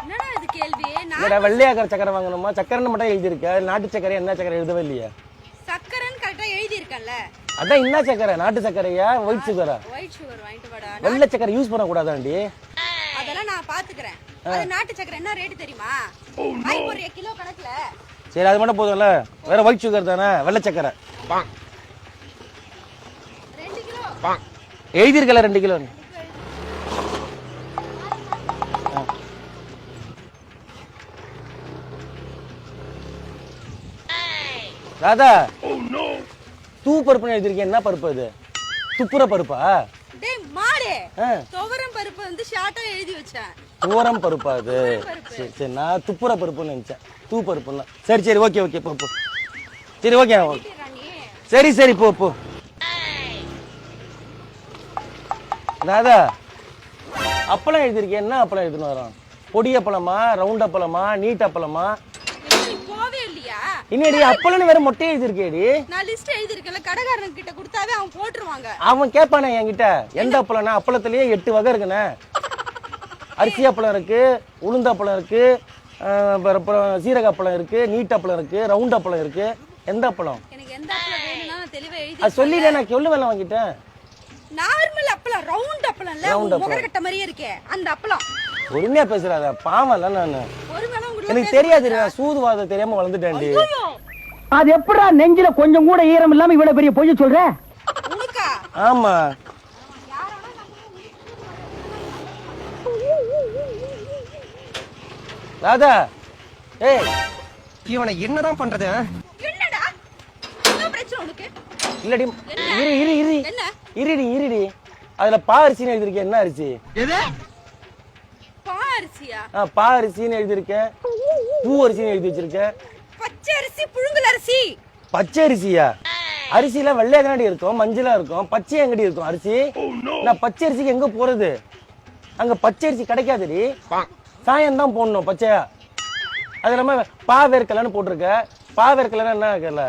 என்னடா இது கேள்வி? நான் இல்லடா வெள்ளையாக்கிற சக்கரை வாங்கணுமா? சக்கரைன்னு மட்டும் எழுதியிருக்க. நாட்டு சக்கரை என்ன சக்கரை எழுதவே இல்லையா. சக்கரைன்னு கரெக்டா அதான் என்ன சக்கரை? நாட்டு சக்கரையா? ஒயிட் சுகரா ஒயிட் சுகர் வாங்கிட்டு வாடா. வெள்ளை சக்கரை யூஸ் பண்ணக்கூடாதாண்டி? அதெல்லாம் நான் பாத்துக்கிறேன். அது நாட்டு சக்கரை என்ன ரேட் தெரியுமா? வாங்கி ஒரு கிலோ கணக்குல? சரி அது மட்டும் போதும்ல. வேற ஒயிட் சுகர் தானே வெள்ளை சக்கரை. ரெண்டு கிலோ. எழுதியிருக்கல ரெண்டு கிலோ ராதா. தூ பருப்புன்னு எழுதிருக்கேன் என்ன பருப்பு அது? துப்புர பருப்பா? டேய் மாடு. துவரம் பருப்பு வந்து ஷார்ட்டா எழுதி வச்சேன். துவரம் பருப்பா அது. சரி சரி. நான் துப்புர பருப்புன்னு நினைச்சேன். தூ பருப்புன்னா. சரி சரி. Okay okay. போ போ. சரி ஓகே. சரி சரி. போ போ. ராதா. அப்பளம் எழுதிருக்கேன் என்ன அப்பளம் எழுதுன்னு வரோம்? பொடி அப்பளமா ரவுண்ட் அப்பளமா நீட் அப்பளமா இன்னடி அப்பளம்னு வேற மொட்டை எழுதிருக்கேடி நான் லிஸ்ட் எழுதி இருக்கேன்ல கடைக்காரன் கிட்ட கொடுத்தாவே அவன் போட்டுருவாங்க. அவன் கேட்பானே என்கிட்ட எந்த அப்பளம்னா அப்பளத்திலேயே எட்டு வகை இருக்குண்ணே. அரிசி அப்பளம் இருக்கு உளுந்த அப்பளம் இருக்கு அப்புறம் சீரக அப்பளம் இருக்கு நீட் அப்பளம் இருக்கு ரவுண்ட் அப்பளம் இருக்கு. எந்த அப்பளம்? எனக்கு எந்த அப்பளம் வேணும்னா நான் தெளிவா எழுதி அது சொல்லிட்டேன் நான் சொல்லுவேன் வாங்கிட்டேன் நார்மல் அப்பளம் ரவுண்ட் அப்பளம் இல்ல Round அப்பளம். முகர கட்ட மாதிரியே இருக்கே அந்த அப்பளம். பொறுமையா பேசுறாத பாவம் இல்ல நான். உங்களுக்கு எனக்கு தெரியாது நான் சூதுவாதம் தெரியாம வளர்ந்துட்டேன்டி. ஐயோ அது எப்படா நெஞ்சில கொஞ்சம் கூட ஈரம் இல்லாம இவ்வளவு பெரிய பொய்ய சொல்ற? உனக்கா? ஆமா. ராதா ஏய் இவனை என்னதான் பண்றது ஆ? என்னடா? என்ன பிரச்சனை உனக்கு? இல்லடி இரு இரு இரு. என்ன? இருடி இருடி. அதுல பா அரிசின்னு எழுதிருக்கேன் என்ன அரிசி? பா அரிசியா? ஆ பா அரிசின்னு எழுதியிருக்கேன். பூ அரிசின்னு எழுதி வச்சிருக்கேன் பச்சை அரிசி புழுங்கல் அரிசி. பச்சை அரிசியா? அரிசிலாம் வெள்ளையா தானடி இருக்கும் மஞ்சளா இருக்கும் பச்சை எங்கடி இருக்கும் அரிசி? நான் பச்சை அரிசிக்கு எங்க போறது? அங்க பச்சை அரிசி கிடைக்காதுடி. சாயம் தான் போடணும் பச்சையா? அது இல்லாம பா வேர்க்கலன்னு போட்டிருக்க. பா வேர்க்கலன்னா என்ன இருக்கல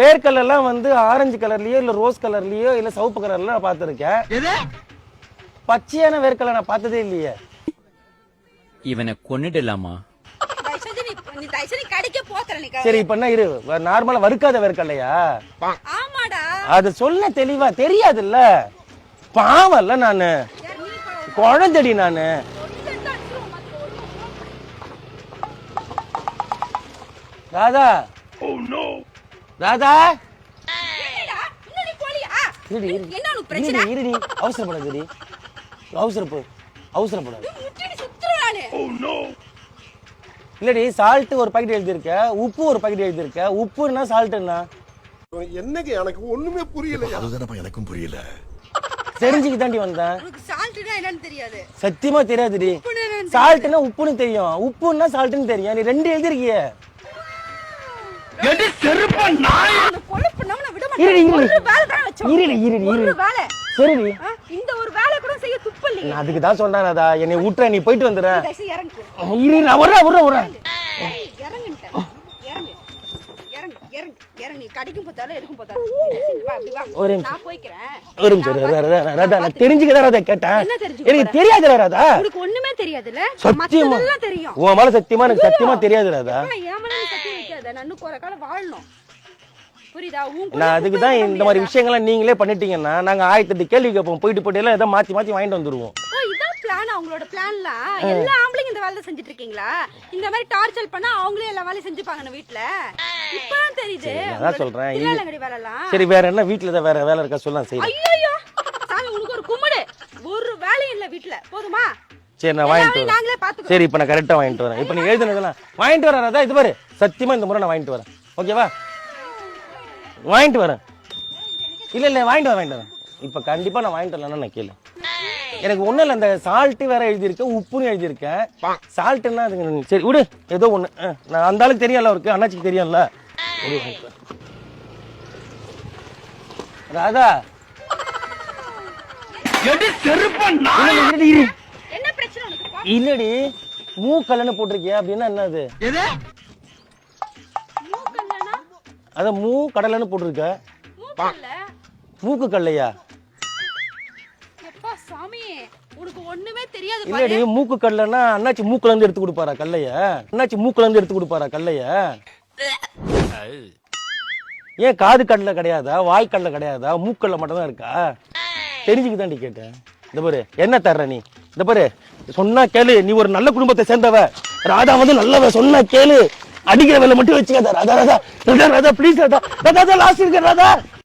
வேர்க்கல்லாம் வந்து ஆரஞ்சு கலர்லயோ இல்ல ரோஸ் கலர்லயோ இல்ல சிவப்பு கலர்ல நான் பார்த்திருக்கேன். பச்சையான வேர்க்கலை நான் பார்த்ததே இல்லையே. இவனை கொன்னுடலாமா? சரி இப்ப என்ன இரு நார்மலா வறுக்காத வேர்க்கல்லையா ஆமாடா. அது சொல்ல தெளிவா தெரியாதுல்ல? பாவம்ல நானு. குழந்தடி நானு. ராதா. ராதா. இருடி இருடி. அவசரப்படாதடி. அவசரப்போ அவசரப்படாது முட்டி சுத்துறேன் நானு இல்லடி சால்ட் ஒரு பாக்கெட் எழுதியிருக்க. உப்பு ஒரு பாக்கெட் எழுதியிருக்க. உப்புன்னா சால்ட்டுன்னா என்னங்க எனக்கு ஒண்ணுமே புரியல அதுதானப்பா எனக்கும் புரியல. தெரிஞ்சுக்கு தாண்டி வந்தேன் சத்தியமா தெரியாதுடி. சால்ட்னா உப்புன்னு தெரியும். உப்புன்னா சால்ட்னு தெரியும். நீ ரெண்டு எழுதிருக்கிய இருடி, இருடி. நான் அதுக்கு தான் சொன்னேன் ராதா. என்னை விட்டுற நீ போயிட்டு இறங்கு. இரு நான் வர்றேன் வர்றேன் வர்றேன். எனக்கு தெரியாது ராதா. உனக்கு ஒண்ணுமே தெரியாதுல்ல? சத்தியமா. தெரியும். உன் மேல சத்தியமா எனக்கு சத்தியமா தெரியாது ராதா. ஆனா, என் மேல நீ சத்தியம் வைக்காத. நான் இன்னும் குறை காலம் வாழணும். புரியுதா உன் கூட நான் அதுக்கு தான் இந்த மாதிரி விஷயங்கள்லாம் நீங்களே பண்ணிட்டீங்கன்னா நாங்க ஆயிரத்தி கேள்வி கேட்போம். போயிட்டு எல்லாம் ஏதோ மாத்தி மாத்தி வாங்கிட்டு வந்துருவோம். பிளான் அவங்களோட பிளான்லாம் எல்லா ஆம்பளைங்க இந்த வேலை செஞ்சுட்டு இருக்கீங்களா? இந்த மாதிரி டார்ச்சர் பண்ணா அவங்களே எல்லா வேலையும் செஞ்சுப்பாங்க நம்ம வீட்ல இப்பதான் தெரியுது. அதான் சொல்றேன். சரி வேற என்ன? வீட்டுல வேற வேலை இருக்கா? சொல்லலாம் சரி ஐயோ சாமி உனக்கு ஒரு கும்பிடு ஒரு வேலையும் இல்ல வீட்ல போதுமா? சரி நான் வாங்கிட்டு வரேன். சரி இப்போ நான் கரெக்டாக வாங்கிட்டு வரேன். இப்போ நீ எழுதுனதெல்லாம் வாங்கிட்டு வரேன் ராதா இது பாரு. சத்தியமா இந்த முறை நான் வாங்கிட்டு வரேன். ஓகேவா? வாங்கிட்டு வரேன். இல்ல இல்ல வாங்கிட்டு வரேன் வாங்கிட்டு வரேன் இப்போ கண்டிப்பா நான் வாங்கிட்டு வரலன்னா நான் கேளு. எனக்கு ஒண்ணும் இல்லை இந்த சால்ட் வேற எழுதியிருக்கேன் உப்புன்னு எழுதியிருக்கேன். சால்ட்டுன்னா அதுங்க சரி விடு. ஏதோ ஒண்ணு. ஆ, நான் அந்த ஆளுக்கு தெரியும்ல அவருக்கு. அண்ணாச்சிக்கு தெரியும்ல. ராதா. என்ன? இல்லடி மூக்கல்லன்னு போட்டிருக்கியா? அப்படின்னா என்னது அத மூ கடலைன்னு போட்டிருக்க. மூக்கு கல்லையா இல்லடி மூக்கு கடலைன்னா அண்ணாச்சி மூக்குல இருந்து எடுத்து கொடுப்பாரா கல்லைய அண்ணாச்சி மூக்குல இருந்து எடுத்து கொடுப்பாரா கல்லைய ஏன் காது கடலை கிடையாதா? வாய் கடலை கிடையாதா? மூக்கல்ல மட்டும் தான் இருக்கா? தெரிஞ்சுக்கு கேட்டேன். இந்த பாரு என்ன தர்ற நீ? இந்த பாரு சொன்னா கேளு. நீ ஒரு நல்ல குடும்பத்தை சேர்ந்தவ. ராதா வந்து நல்லவ சொன்னா கேளு. அடிக்கிற வேலை மட்டும் வச்சுக்காத. ராதா ராதா ராதா ராதா ப்ளீஸ் ராதா. ராதா ராதா லாஸ்ட் இருக்க ராதா.